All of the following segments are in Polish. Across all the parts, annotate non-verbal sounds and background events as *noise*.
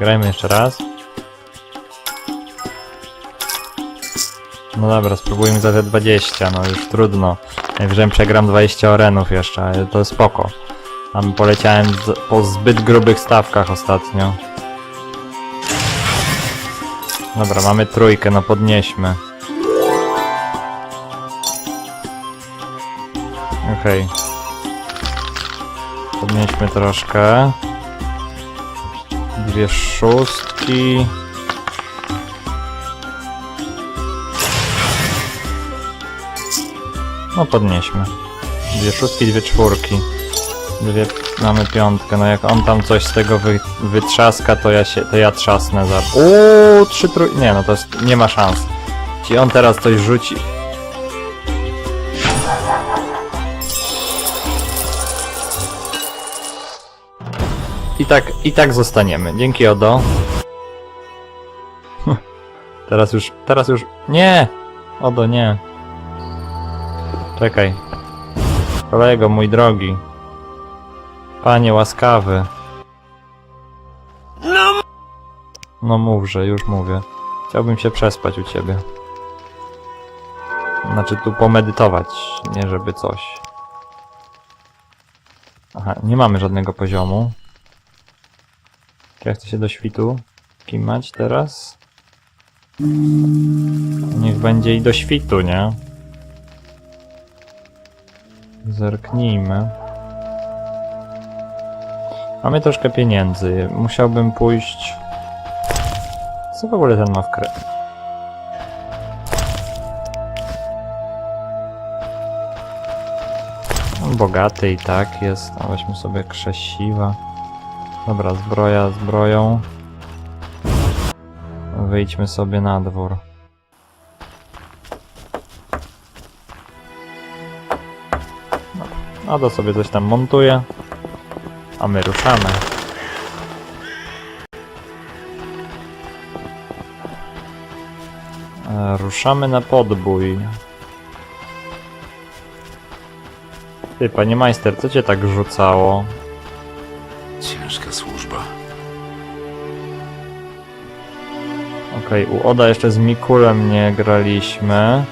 Zagrajmy jeszcze raz. No dobra, spróbujmy za te 20, no już trudno. Najwyżej przegram 20 orenów jeszcze, ale to spoko. Tam poleciałem po zbyt grubych stawkach ostatnio. Dobra, mamy trójkę, no podnieśmy. Okej. Podnieśmy troszkę. Dwie szóstki. No podnieśmy. Dwie szóstki, dwie czwórki. Dwie, mamy piątkę, no jak on tam coś z tego wy, wytrzaska, to ja się, to ja trzasnę za... Uuu, trzy trój... Nie no, to jest, nie ma szans. Jeśli on teraz coś rzuci... I tak, i tak zostaniemy. Dzięki Odo. Teraz już, teraz już... Nie! Odo, nie. Czekaj. Kolego, mój drogi. Panie łaskawy. No mówże, już mówię. Chciałbym się przespać u ciebie. Znaczy tu pomedytować, nie żeby coś. Aha, nie mamy żadnego poziomu. Ja chcę się do świtu kimać teraz. Niech będzie i do świtu, nie? Zerknijmy. Mamy troszkę pieniędzy. Musiałbym pójść... Co w ogóle ten ma w kre... On bogaty i tak jest. A weźmy sobie krzesiwa. Dobra, zbroja zbroją. Wyjdźmy sobie na dwór. No to sobie coś tam montuje. A my ruszamy. E, ruszamy na podbój. Ty, panie majster, co cię tak rzucało? Okej, u Oda jeszcze z Mikulem nie graliśmy.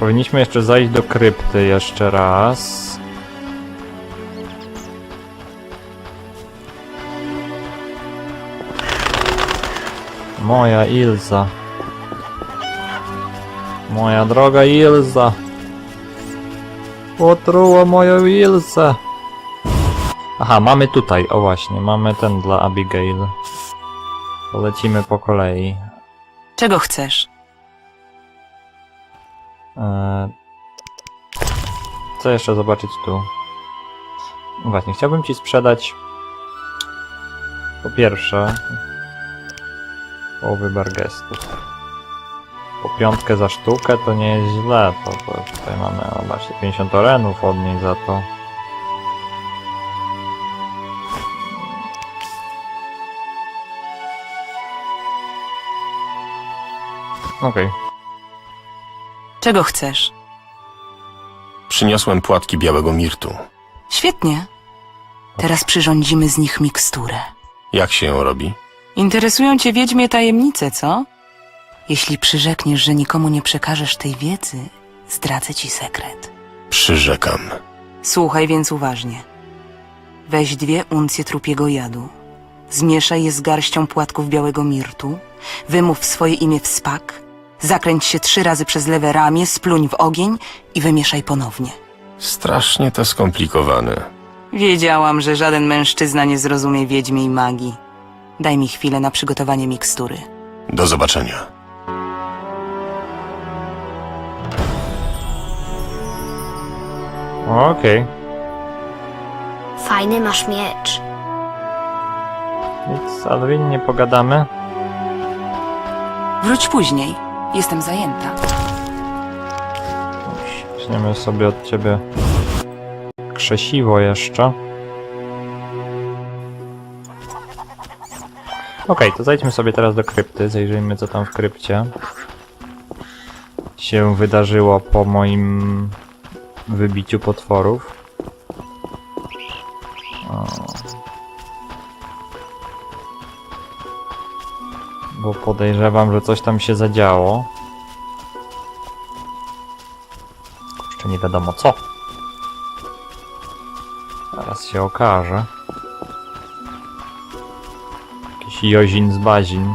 Powinniśmy jeszcze zajść do krypty jeszcze raz. Moja Ilza. Moja droga Ilza. Otruła moją Ilzę. Aha, mamy tutaj, o właśnie, mamy ten dla Abigail. Polecimy po kolei. Czego chcesz? Eee, Co jeszcze zobaczyć tu? Właśnie, chciałbym ci sprzedać po pierwsze połowy bargestów. Po piątkę za sztukę to nie jest źle, to, to tutaj mamy o, właśnie 50 orenów od niej za to. Okej. Czego chcesz? Przyniosłem płatki białego mirtu. Świetnie. Teraz przyrządzimy z nich miksturę. Jak się ją robi? Interesują cię wiedźmie tajemnice, co? Jeśli przyrzekniesz, że nikomu nie przekażesz tej wiedzy, zdradzę ci sekret. Przyrzekam. Słuchaj więc uważnie. Weź dwie uncje trupiego jadu. Zmieszaj je z garścią płatków białego mirtu. Wymów swoje imię w spak. Zakręć się trzy razy przez lewe ramię, spluń w ogień i wymieszaj ponownie. Strasznie to skomplikowane. Wiedziałam, że żaden mężczyzna nie zrozumie wiedźmiej magii. Daj mi chwilę na przygotowanie mikstury. Do zobaczenia. Okej. Fajny masz miecz. Nic, Alwin, nie pogadamy? Wróć później. Jestem zajęta. Weźmiemy sobie od ciebie krzesiwo jeszcze. Okej, to zajdźmy sobie teraz do krypty, zajrzyjmy co tam w krypcie się wydarzyło po moim wybiciu potworów. Bo podejrzewam, że coś tam się zadziało. Jeszcze nie wiadomo co. Zaraz się okaże. Jakiś Jozin z Bazin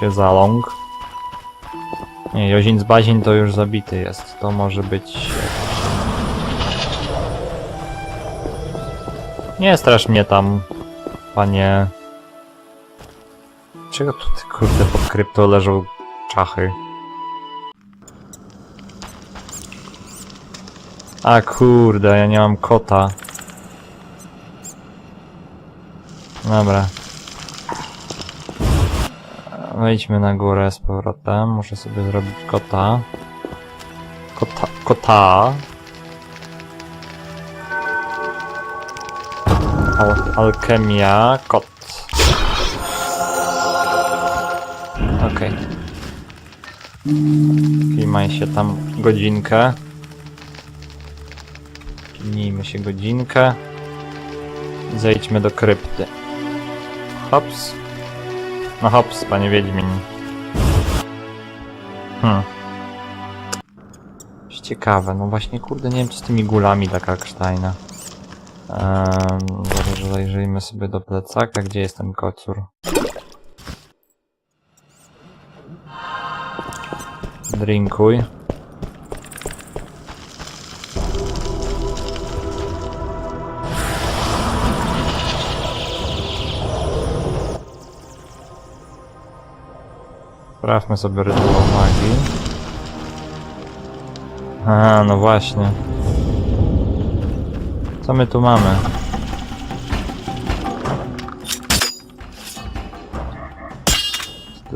się zaląg. Nie, Jozin z Bazin to już zabity jest. To może być... Nie strasz mnie tam, panie... Czego tu ty, kurde pod krypto leżą czachy? A kurde, ja nie mam kota. Dobra. Wejdźmy na górę z powrotem. Muszę sobie zrobić kota. Kota. Kota. Al alchemia. Kot. Okej. Klimaj się tam godzinkę. Klimnijmy się godzinkę. Zejdźmy do krypty. Hops. No hops, panie Wiedźmin. Hmm. Ciekawe, no właśnie, kurde, nie wiem, co z tymi gulami taka Krztajna. Um, zajrzyjmy sobie do plecaka, gdzie jest ten kocur. Drinkuj. Sprawdźmy sobie rytuał magii. A, no właśnie. Co my tu mamy?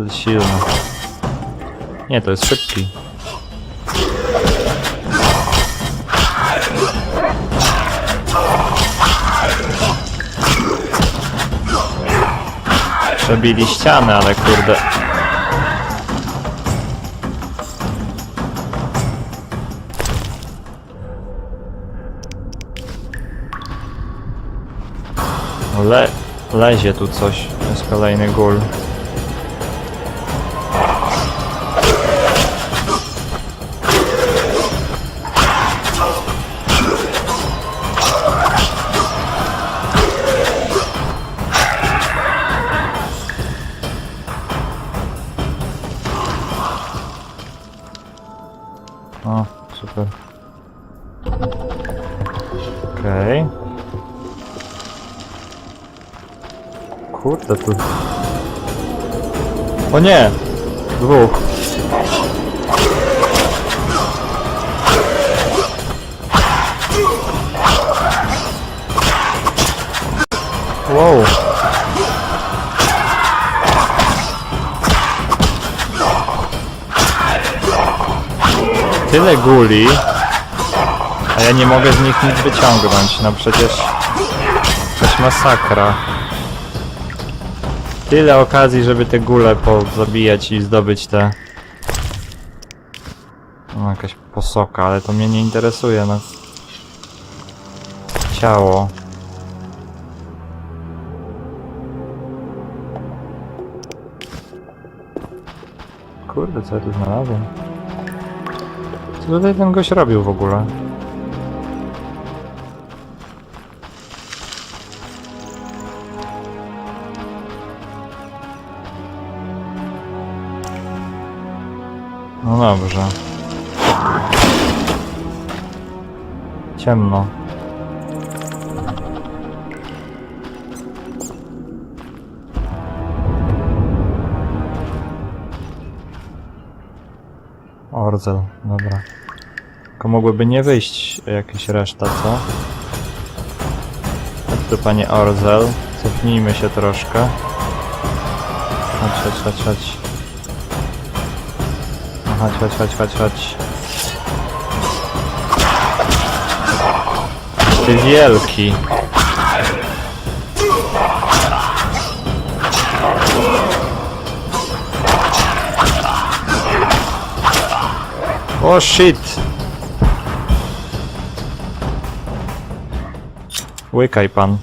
Silny. Nie, to jest szybki. Przebili ścianę, ale kurde. Le lezie tu coś. To jest kolejny gól. O, super. Okej. Kurde, tu... O nie! Dwóch. Tyle guli, a ja nie mogę z nich nic wyciągnąć, no przecież... Jakaś masakra. Tyle okazji, żeby te gule pozabijać i zdobyć te... No, jakaś posoka, ale to mnie nie interesuje, no. Ciało. Kurde, co ja tu znalazłem? Co tutaj ten gość robił w ogóle? No dobrze. Ciemno. Ordzel, dobra. Tylko mogłyby nie wyjść jakieś reszta, co? Chodź tu panie Orzel. Cofnijmy się troszkę. Chodź, chodź, chodź, chodź. No chodź, chodź, chodź, chodź, chodź. Ty wielki. O shit! Łykaj pan.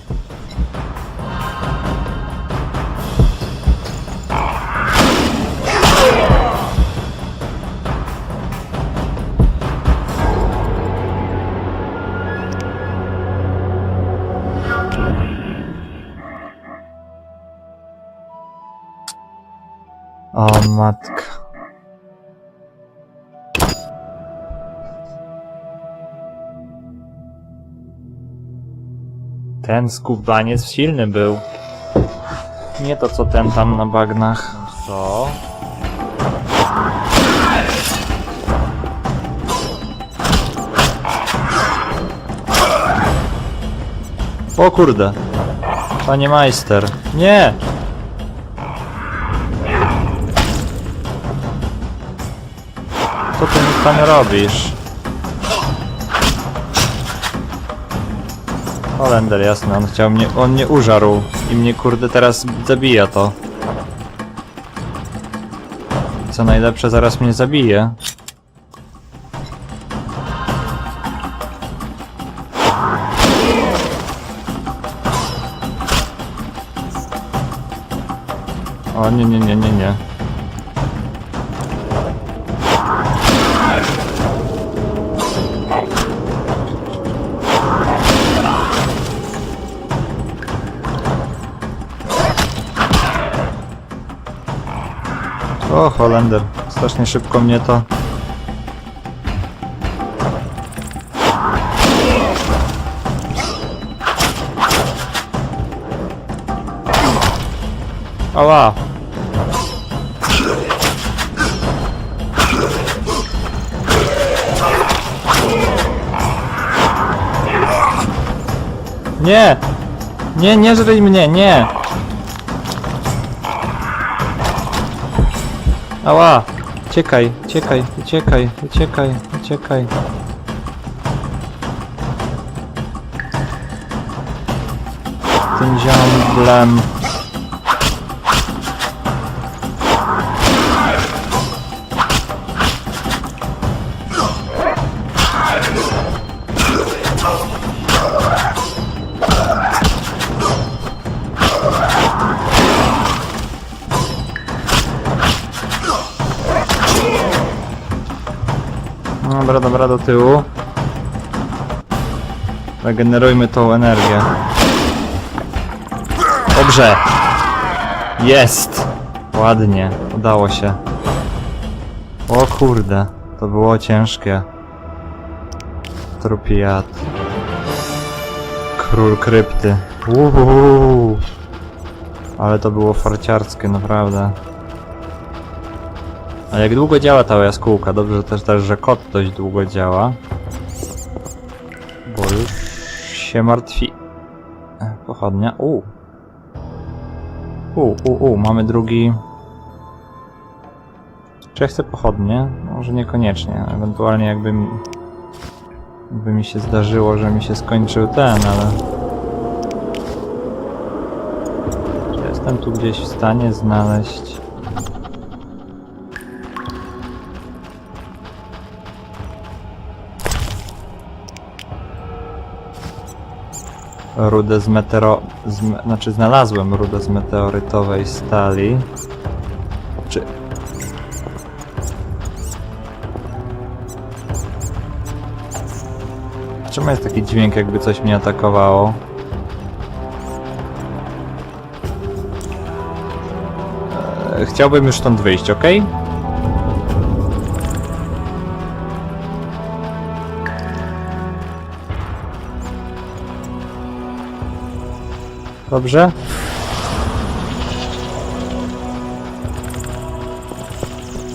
O matka. Ten skubaniec silny był. Nie to co ten tam na bagnach. Co? O kurde. Panie majster. Nie! Co ty mi pan robisz? Holender, jasne, on chciał mnie, on mnie użarł i mnie kurde teraz zabija to. Co najlepsze, zaraz mnie zabije. O nie, nie, nie, nie, O, Holender. Strasznie szybko mnie to... Ała! Nie! Nie, nie żryj mnie, nie! Ała! Uciekaj, uciekaj, uciekaj, uciekaj, uciekaj. Tym ziomblem. Dobra, dobra, do tyłu. Regenerujmy tą energię. Dobrze! Jest! Ładnie, udało się. O kurde, to było ciężkie. Trupi jad. Król krypty. Uhu. Ale to było farciarskie, naprawdę. A jak długo działa ta jaskółka? Dobrze też, też, że kod dość długo działa. Bo już się martwi. E, Pochodnia. U. U, u, u, mamy drugi. Czy ja chcę pochodnie? Może niekoniecznie. Ewentualnie jakby mi, jakby mi się zdarzyło, że mi się skończył ten, ale... Czy jestem tu gdzieś w stanie znaleźć... rudę z metero... Z, znaczy znalazłem rudę z meteorytowej stali. Czy... Czemu jest taki dźwięk jakby coś mnie atakowało? Eee, Chciałbym już stąd wyjść, ok? Dobrze?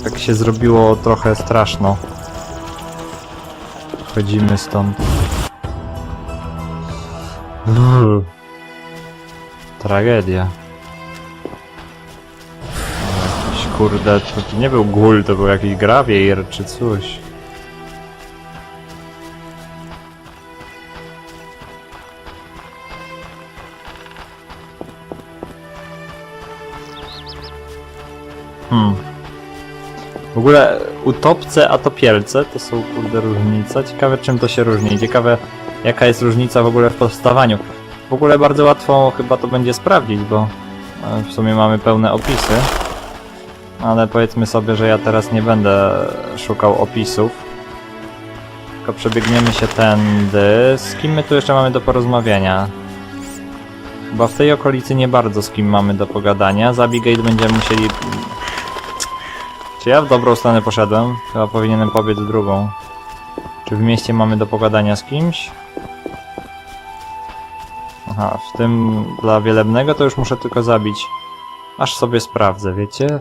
Tak się zrobiło trochę straszno. Chodzimy stąd. Tragedia. Jakiś kurde, to nie był gul, to był jakiś grawier czy coś. Ogóle utopce a topielce to są kurde różnica. Ciekawe czym to się różni. Ciekawe jaka jest różnica w ogóle w powstawaniu. W ogóle bardzo łatwo chyba to będzie sprawdzić, bo e, w sumie mamy pełne opisy. Ale powiedzmy sobie, że ja teraz nie będę szukał opisów. Tylko przebiegniemy się tędy. Z kim my tu jeszcze mamy do porozmawiania? Chyba w tej okolicy nie bardzo z kim mamy do pogadania. Z Abigail będziemy musieli Czy ja w dobrą stronę poszedłem? Chyba powinienem pobiec w drugą. Czy w mieście mamy do pogadania z kimś? Aha, w tym dla wielebnego to już muszę tylko zabić. Aż sobie sprawdzę, wiecie?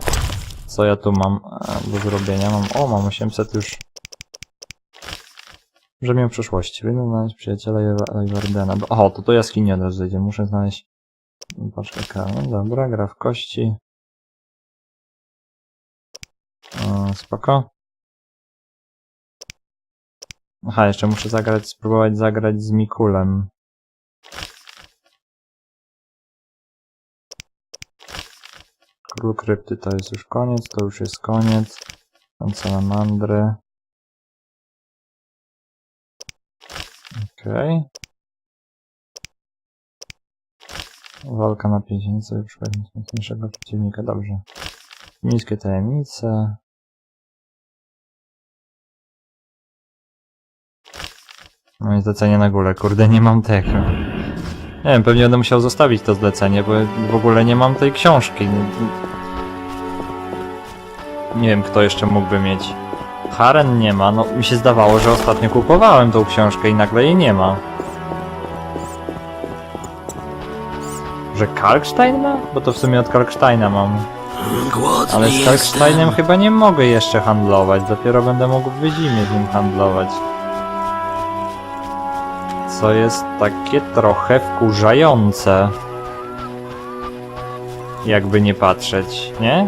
Co ja tu mam e, do zrobienia? Mam, o, mam 800 już. Brzemię przyszłości. Będę znaleźć przyjaciela Jordana. O, to to jaskini od razu zejdzie. Muszę znaleźć paczkę karną. Dobra, gra w kości. Spoko. Aha, jeszcze muszę zagrać, spróbować zagrać z Mikulem. Król krypty to jest już koniec, to już jest koniec. Tam salamandry. Okej. Walka na pięćdziesiąt już mocniejszego przeciwnika, dobrze. Niskie tajemnice. No i zlecenie na górę, kurde, nie mam tego. Nie wiem, pewnie będę musiał zostawić to zlecenie, bo w ogóle nie mam tej książki. Nie wiem, kto jeszcze mógłby mieć. Haren nie ma, no mi się zdawało, że ostatnio kupowałem tą książkę i nagle jej nie ma. Że Kalkstein ma? Bo to w sumie od Kalksteina mam. Głodny Ale z. Kalksteinem chyba nie mogę jeszcze handlować, dopiero będę mógł w Wyzimie z nim handlować. Co jest takie trochę wkurzające. Jakby nie patrzeć, nie?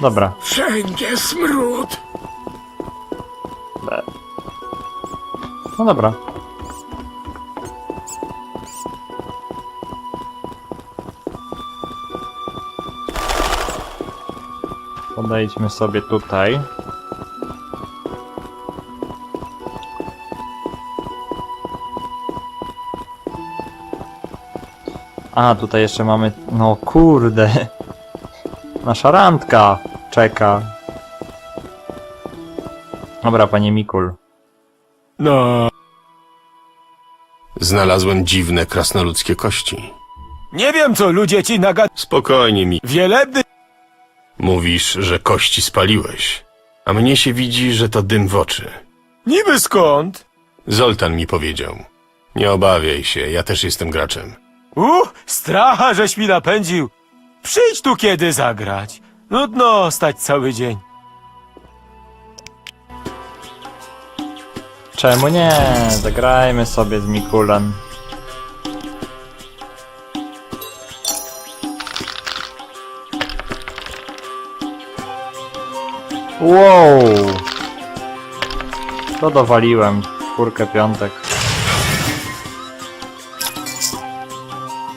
Dobra. wszędzie smród. B. No dobra. Podejdźmy sobie tutaj. A, tutaj jeszcze mamy... No kurde. *laughs* Nasza randka czeka. Dobra, panie Mikul. No. Znalazłem dziwne krasnoludzkie kości. Nie wiem, co ludzie ci nagad... Spokojnie, mi. Wielebny... Mówisz, że kości spaliłeś. A mnie się widzi, że to dym w oczy. Niby skąd? Zoltan mi powiedział. Nie obawiaj się, ja też jestem graczem. Uh, stracha, żeś mi napędził. Przyjdź tu kiedy zagrać. Nudno stać cały dzień. Czemu nie? Zagrajmy sobie z Mikulem. Wow! To dowaliłem. Czwórkę piątek.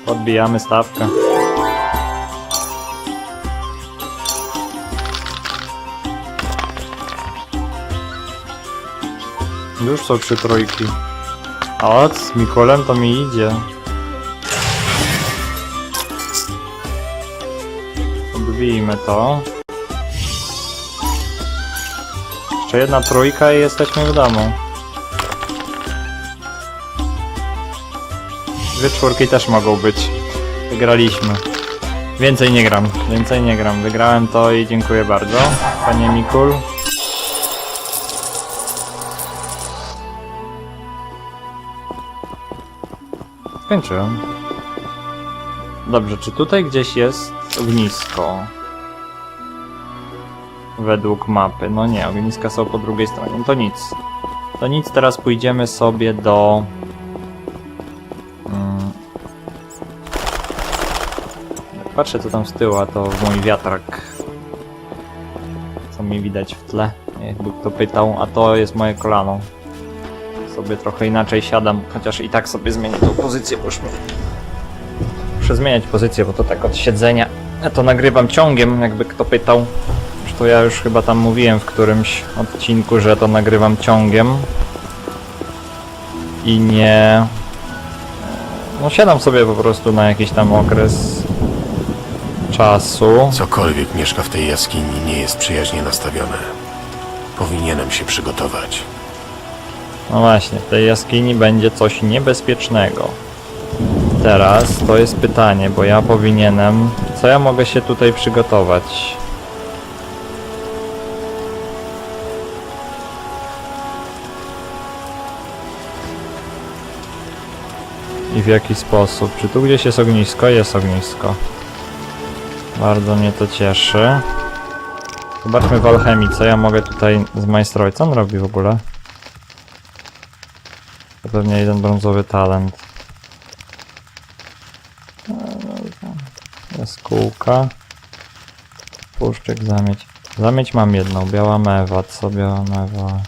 Podbijamy stawkę. Już są trzy trójki. O, z Mikulem to mi idzie. Odbijmy to. Jeszcze jedna trójka i jesteśmy w domu. Dwie czwórki też mogą być. Wygraliśmy. Więcej nie gram, więcej nie gram. Wygrałem to i dziękuję bardzo. Panie Mikul. Skończyłem. Dobrze, czy tutaj gdzieś jest ognisko? Według mapy. No nie, ogniska są po drugiej stronie. No to nic. To nic, teraz pójdziemy sobie do... Mm. Jak patrzę co tam z tyłu, a to mój wiatrak. Co mi widać w tle. Jakby kto pytał, a to jest moje kolano sobie trochę inaczej siadam, chociaż i tak sobie zmienię tą pozycję, bo muszę zmieniać pozycję, bo to tak od siedzenia. Ja to nagrywam ciągiem, jakby kto pytał. Zresztą ja już chyba tam mówiłem w którymś odcinku, że to nagrywam ciągiem. I nie... No siadam sobie po prostu na jakiś tam okres czasu. Cokolwiek mieszka w tej jaskini nie jest przyjaźnie nastawione. Powinienem się przygotować. No właśnie, w tej jaskini będzie coś niebezpiecznego. Teraz to jest pytanie, bo ja powinienem... Co ja mogę się tutaj przygotować? I w jaki sposób? Czy tu gdzieś jest ognisko? Jest ognisko. Bardzo mnie to cieszy. Zobaczmy w alchemii, co ja mogę tutaj zmajstrować. Co on robi w ogóle? To pewnie jeden brązowy talent. E. Jaskółka. Puszczyk, zamieć. Zamieć mam jedną, biała mewa. Co biała mewa?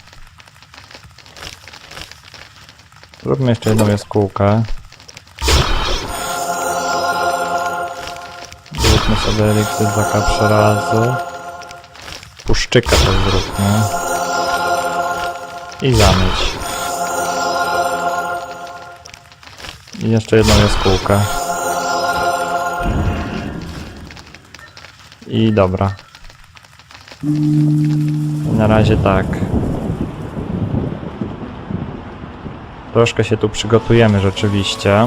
Zróbmy jeszcze jedną jaskółkę. Zróbmy sobie eliksir za trzy razy. Puszczyka też zróbmy. I zamieć. I jeszcze jedną jaskółkę. I dobra. Na razie tak. Troszkę się tu przygotujemy rzeczywiście.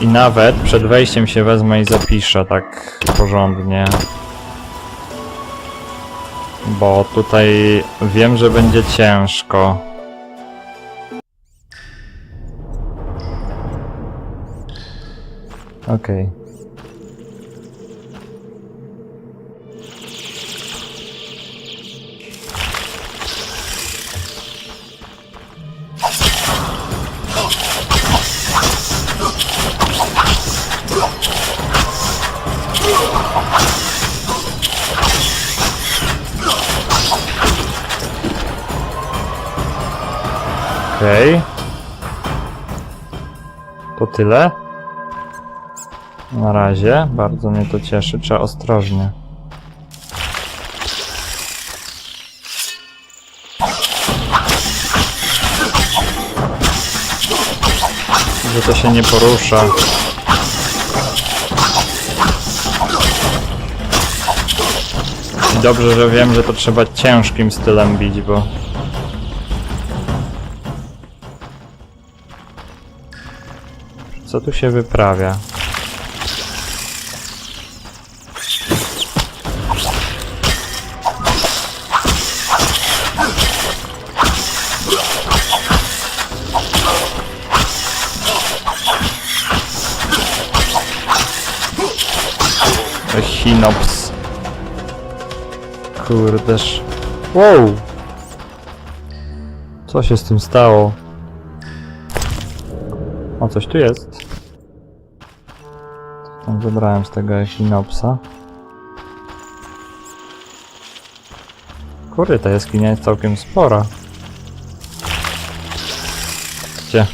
I nawet przed wejściem się wezmę i zapiszę tak porządnie. Bo tutaj wiem, że będzie ciężko. Okej. Okej. To tyle? Na razie. Bardzo mnie to cieszy. Trzeba ostrożnie. Że to się nie porusza. I dobrze, że wiem, że to trzeba ciężkim stylem bić, bo Co tu się wyprawia? Echinops. Kurdeż. Wow! Co się z tym stało? O, coś tu jest. Tam z tego Echinopsa. Kurde, ta jaskinia jest całkiem spora. Gdzie?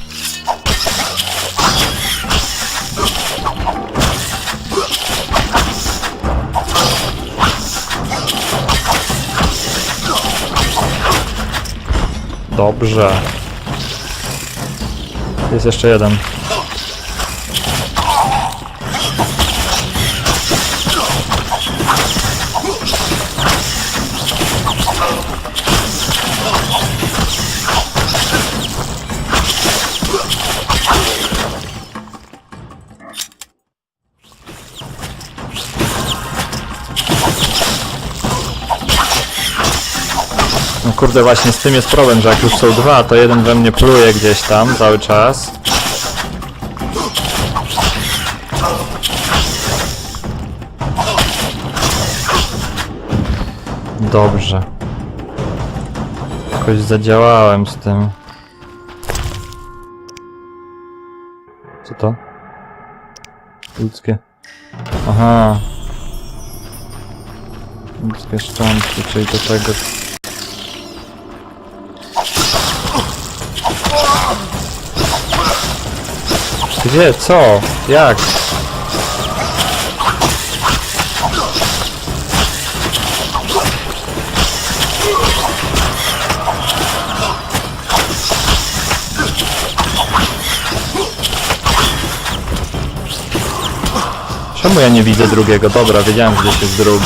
Dobrze. Jest jeszcze jeden. No kurde, właśnie z tym jest problem, że jak już są dwa, to jeden we mnie pluje gdzieś tam cały czas. Dobrze. Jakoś zadziałałem z tym. Co to? Ludzkie. Aha. Ludzkie szczątki, czyli do tego Gdzie? Co? Jak? Czemu ja nie widzę drugiego? Dobra, wiedziałem, gdzieś jest drugi.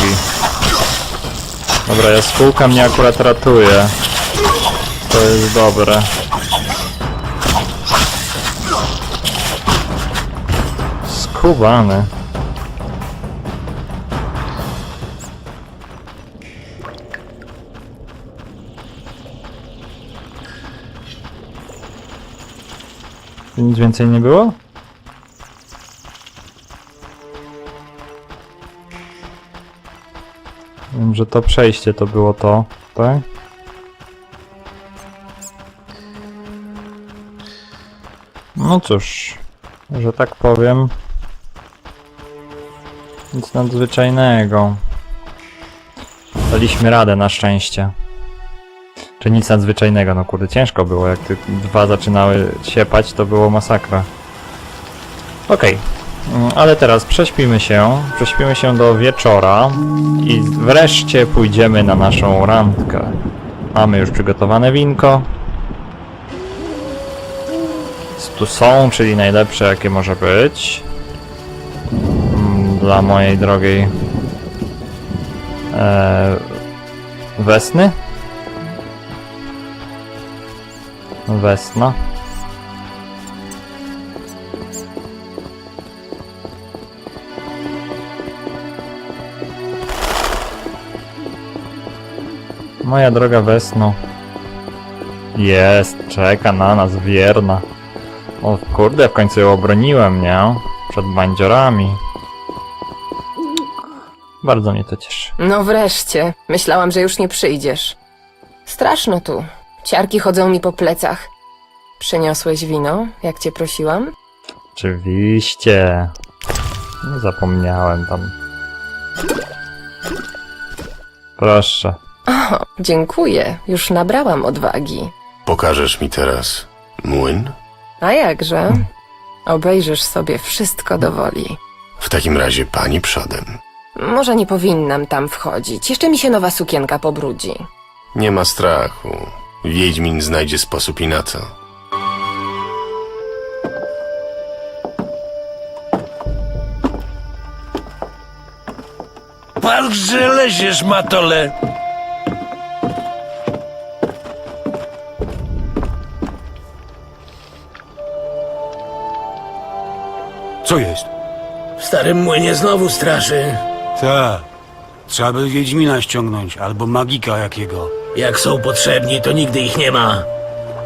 Dobra, jaskółka mnie akurat ratuje. To jest dobre. Skubany. Nic więcej nie było? Wiem, że to przejście to było to, tak? No cóż, że tak powiem. Nic nadzwyczajnego. Daliśmy radę na szczęście. Czy nic nadzwyczajnego, no kurde, ciężko było. Jak te dwa zaczynały siepać, to było masakra. Okej, Mm, ale teraz prześpimy się, prześpimy się do wieczora i wreszcie pójdziemy na naszą randkę. Mamy już przygotowane winko. Tu są, czyli najlepsze jakie może być. Dla mojej drogiej e, Wesny. Wesna. Moja droga Wesno. Jest, czeka na nas wierna. O kurde, w końcu ją obroniłem, nie? Przed bandziorami. Bardzo mnie to cieszy. No wreszcie. Myślałam, że już nie przyjdziesz. Straszno tu. Ciarki chodzą mi po plecach. Przyniosłeś wino, jak cię prosiłam? Oczywiście. No, Zapomniałem tam. Proszę. O, dziękuję. Już nabrałam odwagi. Pokażesz mi teraz młyn? A jakże? Obejrzysz sobie wszystko do woli. W takim razie pani przodem. Może nie powinnam tam wchodzić. Jeszcze mi się nowa sukienka pobrudzi. Nie ma strachu. Wiedźmin znajdzie sposób i na to. Że leziesz, matole! Co jest? W starym młynie znowu straszy. Tak. Trzeba by Wiedźmina ściągnąć, albo magika jakiego. Jak są potrzebni, to nigdy ich nie ma.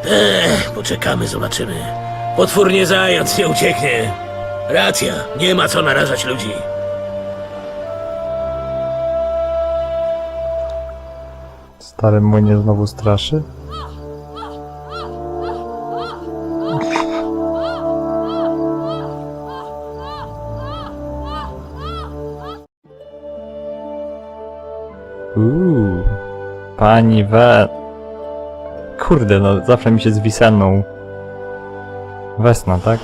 Ech, poczekamy, zobaczymy. Potwórnie zając nie ucieknie. Racja, nie ma co narażać ludzi. Stary młynie znowu straszy? Pani we... Kurde, no zawsze mi się z Wisenną... Wesna, tak?